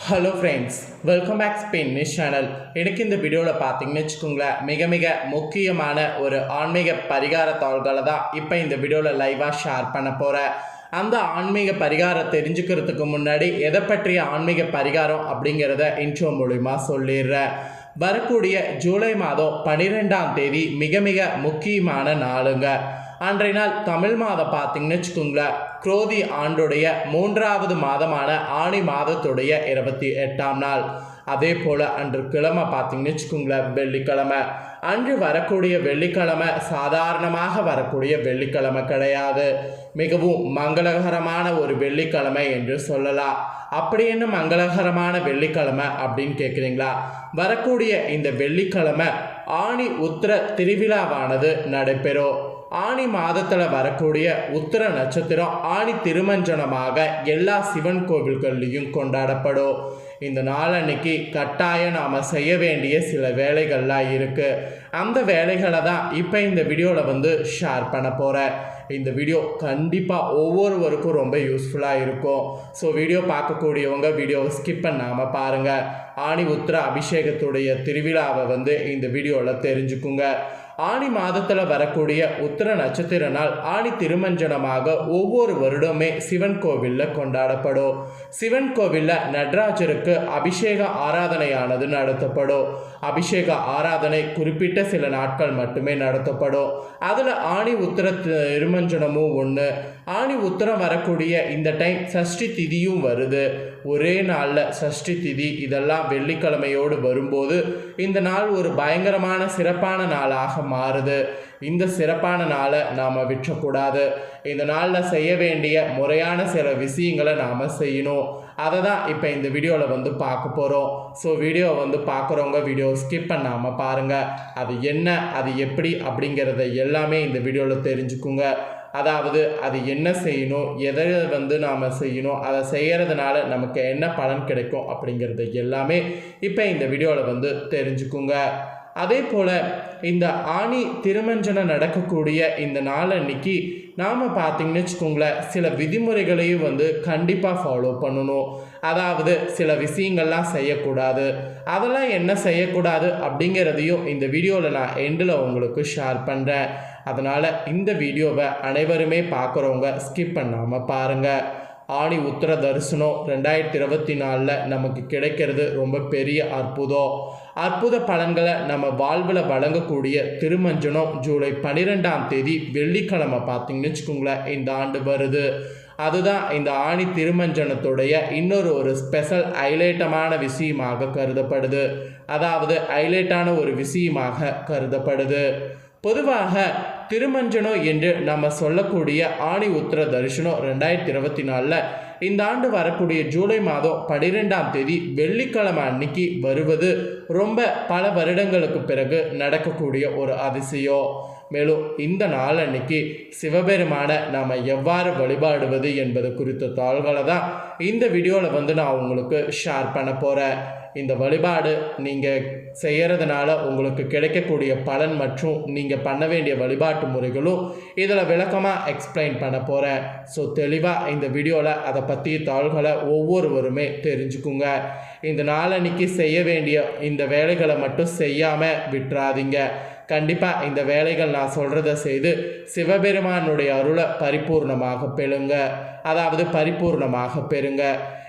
Hello friends welcome back Spain news channel எனக்கு இந்த வீடியோவில் பார்த்தீங்கன்னு வச்சுக்கோங்களேன் மிக மிக முக்கியமான ஒரு ஆன்மீக பரிகார தாள்களை தான் இப்போ இந்த வீடியோவில் லைவாக ஷேர் பண்ண போகிறேன் அந்த ஆன்மீக பரிகாரம் தெரிஞ்சுக்கிறதுக்கு முன்னாடி எதை பற்றிய ஆன்மீக பரிகாரம் அப்படிங்கிறத இன்ட்ரோ மூலிமா சொல்லிடுறேன். வரக்கூடிய ஜூலை மாதம் பன்னிரெண்டாம் தேதி மிக மிக முக்கியமான நாளுங்க. அன்றைய நாள் தமிழ் மாதம் பார்த்தீங்கன்னு வச்சுக்கோங்களேன். குரோதி ஆண்டுடைய மூன்றாவது மாதமான ஆணி மாதத்துடைய இருபத்தி எட்டாம் நாள். அதே போல் அன்று கிழமை பார்த்தீங்கன்னு வச்சுக்கோங்களேன் வெள்ளிக்கிழமை. அன்று வரக்கூடிய வெள்ளிக்கிழமை சாதாரணமாக வரக்கூடிய வெள்ளிக்கிழமை கிடையாது. மிகவும் மங்களகரமான ஒரு வெள்ளிக்கிழமை என்று சொல்லலாம். அப்படி என்ன மங்களகரமான வெள்ளிக்கிழமை அப்படின்னு கேட்குறீங்களா வரக்கூடிய இந்த வெள்ளிக்கிழமை ஆணி உத்திர திருவிழாவானது நடைபெறும். ஆணி மாதத்தில் வரக்கூடிய உத்திர நட்சத்திரம் ஆணி திருமஞ்சனமாக எல்லா சிவன் கோவில்கள்லையும் கொண்டாடப்படும். இந்த நாளன்னைக்கு கட்டாயம் நாம் செய்ய வேண்டிய சில வேலைகள்லாம் இருக்குது அந்த வேலைகளை தான் இப்போ இந்த வீடியோவில் வந்து ஷேர் பண்ண போகிறேன் இந்த வீடியோ கண்டிப்பாக ஒவ்வொருவருக்கும் ரொம்ப யூஸ்ஃபுல்லாக இருக்கும். ஸோ வீடியோ பார்க்கக்கூடியவங்க வீடியோவை ஸ்கிப் பண்ணாமல் பாருங்கள் ஆணி உத்திர அபிஷேகத்துடைய திருவிழாவை வந்து இந்த வீடியோவில் தெரிஞ்சுக்குங்க. ஆணி மாதத்தில் வரக்கூடிய உத்திர நட்சத்திர நாள் ஆணி திருமஞ்சனமாக ஒவ்வொரு வருடமே சிவன் கோவிலில் கொண்டாடப்படும். சிவன் கோவிலில் நடராஜருக்கு அபிஷேக ஆராதனையானது நடத்தப்படும். அபிஷேக ஆராதனை குறிப்பிட்ட சில நாட்கள் மட்டுமே நடத்தப்படும். அதில் ஆணி உத்திர திருமஞ்சனமும் ஒன்று ஆணி உத்திரம் வரக்கூடிய இந்த டைம் சஷ்டி திதியும் வருது. ஒரே நாளில் சஷ்டி திதி இதெல்லாம் வெள்ளிக்கிழமையோடு வரும்போது இந்த நாள் ஒரு பயங்கரமான சிறப்பான நாளாக மாறுது. இந்த சிறப்பான நாளை நாம் விற்றக்கூடாது. இந்த நாளில் செய்ய வேண்டிய முறையான சில விஷயங்களை நாம் செய்யணும். அதை தான் இப்போ இந்த வீடியோவில் வந்து பார்க்க போகிறோம் ஸோ வீடியோ வந்து பார்க்குறவங்க வீடியோ ஸ்கிப் பண்ணாமல் பாருங்கள் அது என்ன அது எப்படி அப்படிங்கிறத எல்லாமே இந்த வீடியோவில் தெரிஞ்சுக்குங்க. அதாவது அது என்ன செய்யணும் எதை வந்து நாம் செய்யணும் அதை செய்கிறதுனால நமக்கு என்ன பலன் கிடைக்கும் அப்படிங்கிறது எல்லாமே இப்போ இந்த வீடியோவில் வந்து தெரிஞ்சுக்குங்க. அதே போல் இந்த ஆணி திருமஞ்சனம் நடக்கக்கூடிய இந்த நாள் அன்னைக்கு நாம் பார்த்தீங்கன்னு வச்சுக்கோங்களேன் சில விதிமுறைகளையும் வந்து கண்டிப்பாக ஃபாலோ பண்ணணும். அதாவது சில விஷயங்கள்லாம் செய்யக்கூடாது. அதெல்லாம் என்ன செய்யக்கூடாது அப்படிங்கிறதையும் இந்த வீடியோவில் நான் எண்டில் உங்களுக்கு ஷேர் பண்ணுறேன் அதனால் இந்த வீடியோவை அனைவருமே பார்க்குறவங்க ஸ்கிப் பண்ணாமல் பாருங்கள் ஆணி உத்தர தரிசனம் ரெண்டாயிரத்தி இருபத்தி நாலில் நமக்கு கிடைக்கிறது ரொம்ப பெரிய அற்புதம். அற்புத பலன்களை நம்ம வாழ்வில் வழங்கக்கூடிய திருமஞ்சனம் ஜூலை பன்னிரெண்டாம் தேதி வெள்ளிக்கிழமை பார்த்தீங்கன்னு வச்சுக்கோங்களேன் இந்த ஆண்டு வருது. அதுதான் இந்த ஆணி திருமஞ்சனத்துடைய இன்னொரு ஒரு ஸ்பெஷல் ஹைலைட்டமான விஷயமாக கருதப்படுது. அதாவது ஹைலைட்டான ஒரு விஷயமாக கருதப்படுது. பொதுவாக திருமஞ்சனம் என்று நம்ம சொல்லக்கூடிய ஆணி உத்திர தரிசனம் ரெண்டாயிரத்தி இருபத்தி நாலில் இந்த ஆண்டு வரக்கூடிய ஜூலை மாதம் பன்னிரெண்டாம் தேதி வெள்ளிக்கிழமை அன்னைக்கு வருவது. ரொம்ப பல வருடங்களுக்கு பிறகு நடக்கக்கூடிய ஒரு அதிசயம். மேலும் இந்த நாள் அன்னைக்கு சிவபெருமானை நாம் எவ்வாறு வழிபாடுவது என்பது குறித்த தாள்களை தான் இந்த வீடியோவில் வந்து நான் உங்களுக்கு ஷேர் பண்ண போகிறேன் இந்த வழிபாடு நீங்கள் செய்கிறதுனால உங்களுக்கு கிடைக்கக்கூடிய பலன் மற்றும் நீங்கள் பண்ண வேண்டிய வழிபாட்டு முறைகளும் இதில் விளக்கமாக எக்ஸ்பிளைன் பண்ண போகிறேன் ஸோ தெளிவாக இந்த வீடியோவில் அதை பற்றிய தாள்களை ஒவ்வொருவருமே தெரிஞ்சுக்குங்க. இந்த நாளன்னைக்கு செய்ய வேண்டிய இந்த வேலைகளை மட்டும் செய்யாமல் விட்டுறாதீங்க. கண்டிப்பாக இந்த வேலைகள் நான் சொல்கிறத செய்து சிவபெருமானுடைய அருளை பரிபூர்ணமாக பெறுங்க. அதாவது பரிபூர்ணமாக பெறுங்க.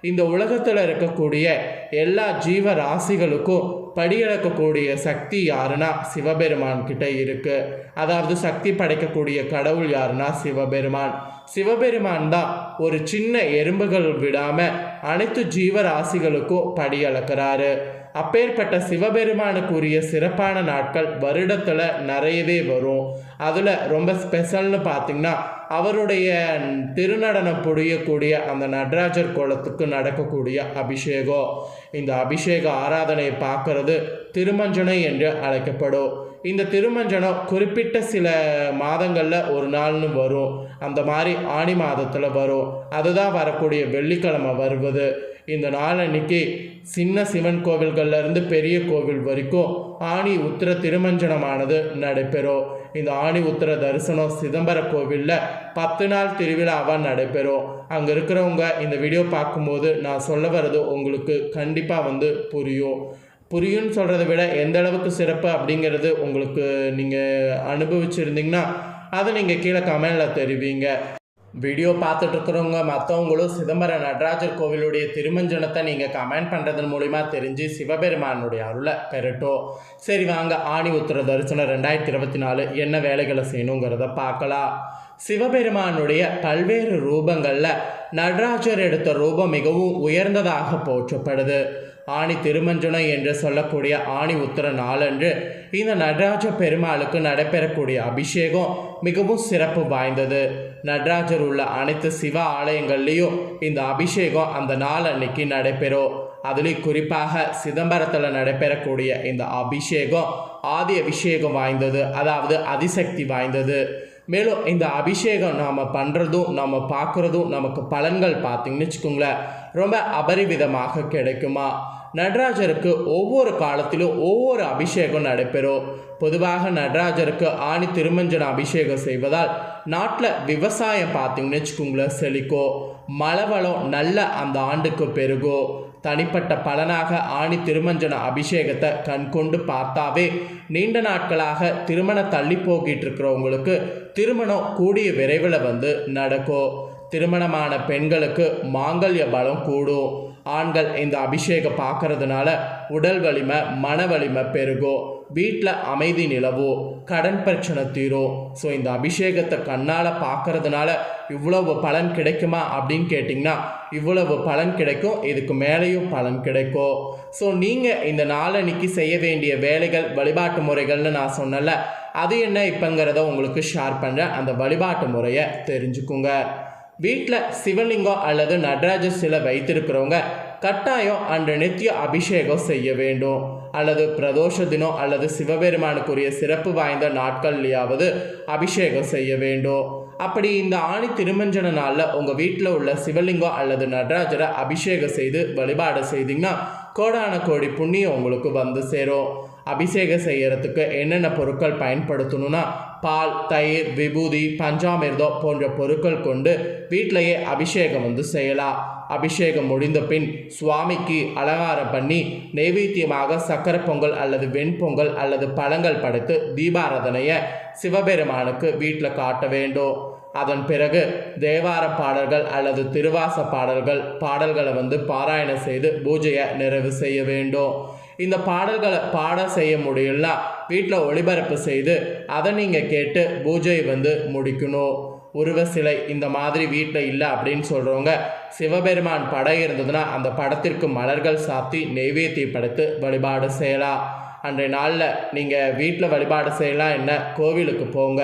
இந்த உலகத்தில் இருக்கக்கூடிய எல்லா ஜீவ ராசிகளுக்கும் படியளக்கக்கூடிய சக்தி யாருன்னா சிவபெருமான் கிட்ட இருக்கு. அதாவது சக்தி படைக்கக்கூடிய கடவுள் யாருன்னா சிவபெருமான். சிவபெருமான் தான் ஒரு சின்ன எறும்புகள் விடாமல் அனைத்து ஜீவராசிகளுக்கும் படியளக்கிறாரு அப்பேற்பட்ட சிவபெருமானுக்குரிய சிறப்பான நாட்கள் வருடத்தில் நிறையவே வரும். அதில் ரொம்ப ஸ்பெஷல்னு பார்த்திங்கன்னா அவருடைய திருநடனம் புரியக்கூடிய அந்த நடராஜர் கோலத்துக்கு நடக்கக்கூடிய அபிஷேகம். இந்த அபிஷேக ஆராதனையை பார்க்கறது திருமஞ்சனை என்று அழைக்கப்படும். இந்த திருமஞ்சனம் குறிப்பிட்ட சில மாதங்களில் ஒரு நாள்னு வரும். அந்த மாதிரி ஆணி மாதத்தில் வரும். அதுதான் வரக்கூடிய வெள்ளிக்கிழமை வருவது. இந்த நாள் அன்னைக்கு சின்ன சிவன் கோவில்கள்லேருந்து பெரிய கோவில் வரைக்கும் ஆணி உத்திர திருமஞ்சனமானது நடைபெறும். இந்த ஆணி உத்திர தரிசனம் சிதம்பர கோவிலில் பத்து நாள் திருவிழாவாக நடைபெறும். அங்கே இருக்கிறவங்க இந்த வீடியோ பார்க்கும்போது நான் சொல்ல வர்றது உங்களுக்கு கண்டிப்பாக வந்து புரியும். புரியும்னு சொல்கிறத விட எந்த அளவுக்கு சிறப்பு அப்படிங்கிறது உங்களுக்கு நீங்கள் அனுபவிச்சிருந்தீங்கன்னா அதை நீங்கள் கீழே கமெண்டில் தெரிவிங்க. வீடியோ பார்த்துட்டு இருக்கிறவங்க மற்றவங்களும் சிதம்பரம் நடராஜர் கோவிலுடைய திருமஞ்சனத்தை நீங்கள் கமெண்ட் பண்ணுறதன் மூலிமா தெரிஞ்சு சிவபெருமானுடைய அருளை பெறட்டும். சரி வாங்க. ஆணி உத்திர தரிசனம் ரெண்டாயிரத்தி இருபத்தி நாலு என்ன வேலைகளை செய்யணுங்கிறத பார்க்கலாம். சிவபெருமானுடைய பல்வேறு ரூபங்களில் நடராஜர் எடுத்த ரூபம் மிகவும் உயர்ந்ததாக போற்றப்படுது. ஆணி திருமஞ்சனம் என்று சொல்லக்கூடிய ஆணி உத்திர நாளன்று இந்த நடராஜ பெருமாளுக்கு நடைபெறக்கூடிய அபிஷேகம் மிகவும் சிறப்பு வாய்ந்தது. நடராஜர் உள்ள அனைத்து சிவ ஆலயங்கள்லேயும் இந்த அபிஷேகம் அந்த நாள் அன்னைக்கு நடைபெறும். அதுலேயும் குறிப்பாக சிதம்பரத்தில் நடைபெறக்கூடிய இந்த அபிஷேகம் ஆதி அபிஷேகம் வாய்ந்தது அதாவது அதிசக்தி வாய்ந்தது. மேலும் இந்த அபிஷேகம் நாம் பண்ணுறதும் நம்ம பார்க்குறதும் நமக்கு பலன்கள் பார்த்திங்கன்னு வச்சுக்கோங்களேன் ரொம்ப அபரிவிதமாக கிடைக்குமா? நடராஜருக்கு ஒவ்வொரு காலத்திலும் ஒவ்வொரு அபிஷேகம் நடைபெறும். பொதுவாக நடராஜருக்கு ஆணி திருமஞ்சன அபிஷேகம் செய்வதால் நாட்டில் விவசாயம் பார்த்தீங்கன்னு வச்சுக்கோங்களேன் செழிக்கும். மலவளம் நல்ல அந்த ஆண்டுக்கு பெருகும். தனிப்பட்ட பலனாக ஆணி திருமஞ்சன அபிஷேகத்தை கண்கொண்டு பார்த்தாவே நீண்ட நாட்களாக திருமணம் தள்ளி போகிட்டு இருக்கிறவங்களுக்கு திருமணம் கூடிய விரைவில் வந்து நடக்கும். திருமணமான பெண்களுக்கு மாங்கல்ய பலம் கூடும். ஆண்கள் இந்த அபிஷேகம் பார்க்கறதுனால உடல் வலிமை மன வலிமை பெருகும் வீட்டில் அமைதி நிலவும் கடன் பிரச்சனை தீரும் ஸோ இந்த அபிஷேகத்தை கண்ணால் பார்க்கறதுனால இவ்வளவு பலன் கிடைக்குமா அப்படின்னு கேட்டிங்கன்னா இவ்வளவு பலன் கிடைக்கும் இதுக்கு மேலேயும் பலன் கிடைக்கும். ஸோ நீங்கள் இந்த நாளன்னைக்கு செய்ய வேண்டிய வேலைகள் வழிபாட்டு முறைகள்னு நான் சொன்னல அது என்ன இப்போங்கிறத உங்களுக்கு ஷேர் பண்ணுறேன் அந்த வழிபாட்டு முறையை தெரிஞ்சுக்குங்க. வீட்டில் சிவலிங்கம் அல்லது நடராஜர் சிலை வைத்திருக்கிறவங்க கட்டாயம் அன்று நித்திய அபிஷேகம் செய்ய வேண்டும். அல்லது பிரதோஷ தினம் அல்லது சிவபெருமானுக்குரிய சிறப்பு வாய்ந்த நாட்கள்லையாவது அபிஷேகம் செய்ய வேண்டும். அப்படி இந்த ஆணி திருமஞ்சன நாளில் உங்கள் வீட்டில் உள்ள சிவலிங்கம் அல்லது நடராஜரை அபிஷேகம் செய்து வழிபாடு செய்தீங்கன்னா கோடான கோடி புண்ணியம் உங்களுக்கு வந்து சேரும். அபிஷேகம் செய்யறதுக்கு என்னென்ன பொருட்கள் பயன்படுத்தணும்னா பால் தயிர் விபூதி பஞ்சாமிர்தம் போன்ற பொருட்கள் கொண்டு வீட்டிலையே அபிஷேகம் வந்து செய்யலாம். அபிஷேகம் முடிந்த பின் சுவாமிக்கு அலங்காரம் பண்ணி நைவேத்தியமாக சக்கரை பொங்கல் அல்லது வெண்பொங்கல் அல்லது பழங்கள் படைத்து தீபாராதனையை சிவபெருமானுக்கு வீட்டில் காட்ட வேண்டும். அதன் பிறகு தேவார பாடல்கள் அல்லது திருவாச பாடல்கள் பாடல்களை வந்து பாராயணம் செய்து பூஜையை நிறைவு செய்ய வேண்டும். இந்த பாடல்களை பாட செய்ய முடியல வீட்டில் ஒளிபரப்பு செய்து அதை நீங்கள் கேட்டு பூஜை வந்து முடிக்கணும். உருவ சிலை இந்த மாதிரி வீட்டில் இல்லை அப்படின்னு சொல்கிறவங்க சிவபெருமான் படம் இருந்ததுன்னா அந்த படத்திற்கு மலர்கள் சாத்தி நெய்வேத்தியம் படைத்து வழிபாடு செய்யலாம். அன்றைய நாளில் நீங்கள் வீட்டில் வழிபாடு செய்யலாம் என்ன? கோவிலுக்கு போங்க.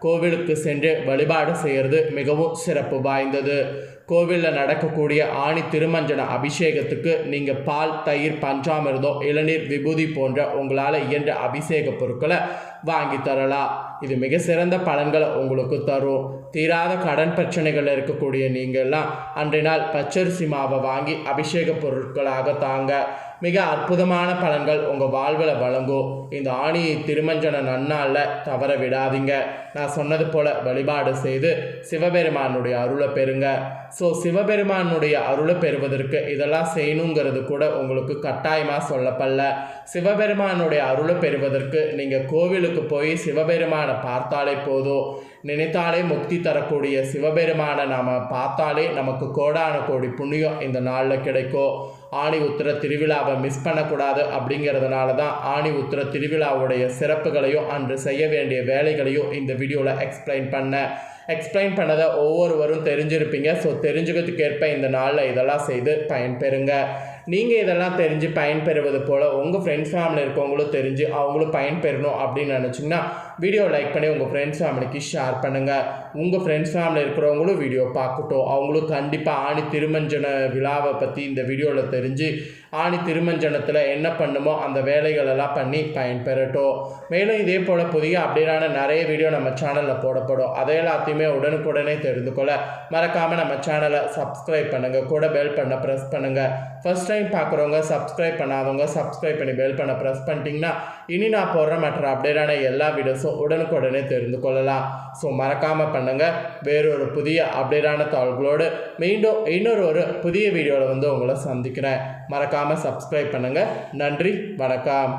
கோவிலுக்கு சென்று வழிபாடு செய்கிறது மிகவும் சிறப்பு வாய்ந்தது. கோவிலில் நடக்கக்கூடிய ஆணி திருமஞ்சன அபிஷேகத்துக்கு நீங்கள் பால் தயிர் பஞ்சாமிர்தம் இளநீர் விபூதி போன்ற உங்களால் இயன்ற அபிஷேக பொருட்களை வாங்கி தரலாம். இது மிக சிறந்த பலன்களை உங்களுக்கு தரும். தீராத கடன் பிரச்சனைகள் இருக்கக்கூடிய நீங்கள்லாம் அன்றைய நாள் பச்சரிசி மாவை வாங்கி அபிஷேக பொருட்களாக தாங்க மிக அற்புதமான பலன்கள் உங்கள் வாழ்வில் வழங்கும். இந்த ஆணியை திருமஞ்சன நன்னாளில் தவற விடாதீங்க. நான் சொன்னது போல் வழிபாடு செய்து சிவபெருமானுடைய அருளை பெறுங்க. ஸோ சிவபெருமானுடைய அருளை பெறுவதற்கு இதெல்லாம் செய்யணுங்கிறது கூட உங்களுக்கு கட்டாயமாக சொல்லப்படல. சிவபெருமானுடைய அருளை பெறுவதற்கு நீங்கள் கோவிலுக்கு போய் சிவபெருமான பார்த்தாலே போதும் நினைத்தாலே முக்தி தரக்கூடிய சிவபெருமானை நாம் பார்த்தாலே நமக்கு கோடான கோடி புண்ணியம் இந்த நாளில் கிடைக்கும். ஆணி உத்திர திருவிழாவை மிஸ் பண்ணக்கூடாது அப்படிங்கிறதுனால தான் ஆணி உத்திர திருவிழாவுடைய சிறப்புகளையும் அன்று செய்ய வேண்டிய வேலைகளையும் இந்த வீடியோவில் எக்ஸ்பிளைன் பண்ணேன். எக்ஸ்பிளைன் பண்ணதை ஒவ்வொருவரும் தெரிஞ்சிருப்பீங்க. ஸோ தெரிஞ்சுக்கிறதுக்கேற்ப இந்த நாளில் இதெல்லாம் செய்து பயன்பெறுங்க. நீங்கள் இதெல்லாம் தெரிஞ்சு பயன்பெறுவது போல் உங்கள் ஃப்ரெண்ட்ஸ் ஃபேமிலி இருக்கவங்களும் தெரிஞ்சு அவங்களும் பயன்பெறணும் அப்படின்னு நினச்சிங்கன்னா வீடியோ லைக் பண்ணி உங்கள் ஃப்ரெண்ட்ஸ் ஃபேமிலிக்கு ஷேர் பண்ணுங்கள் உங்கள் ஃப்ரெண்ட்ஸ் ஃபேமிலி இருக்கிறவங்களும் வீடியோ பார்க்கட்டும். அவங்களும் கண்டிப்பாக ஆணி திருமஞ்சன விழாவை பற்றி இந்த வீடியோவில் தெரிஞ்சு ஆணி திருமஞ்சனத்தில் என்ன பண்ணுமோ அந்த வேலைகளெல்லாம் பண்ணி பயன்பெறட்டும். மேலும் இதே போல் புதிய அப்டேட்டான நிறைய வீடியோ நம்ம சேனலில் போடப்படும். அதை எல்லாத்தையுமே உடனுக்குடனே தெரிந்து கொள்ள மறக்காமல் நம்ம சேனலை சப்ஸ்கிரைப் பண்ணுங்கள் கூட பெல் பண்ண ப்ரெஸ் பண்ணுங்கள் ஃபஸ்ட் டைம் பார்க்குறவங்க சப்ஸ்கிரைப் பண்ணாதவங்க சப்ஸ்கிரைப் பண்ணி பெல் பண்ண ப்ரெஸ் பண்ணிட்டீங்கன்னா இனி நான் போடுற மற்ற அப்டேட்டான எல்லா வீடியோஸும் உடனுக்குடனே தெரிந்து கொள்ளலாம். ஸோ மறக்காமல் பண்ணுங்கள் வேறொரு புதிய அப்டேட்டான தாள்களோடு மீண்டும் இன்னொரு ஒரு புதிய வீடியோவில் வந்து உங்களை சந்திக்கிறேன். மறக்காமல் சப்ஸ்கிரைப் பண்ணுங்கள் நன்றி வணக்கம்.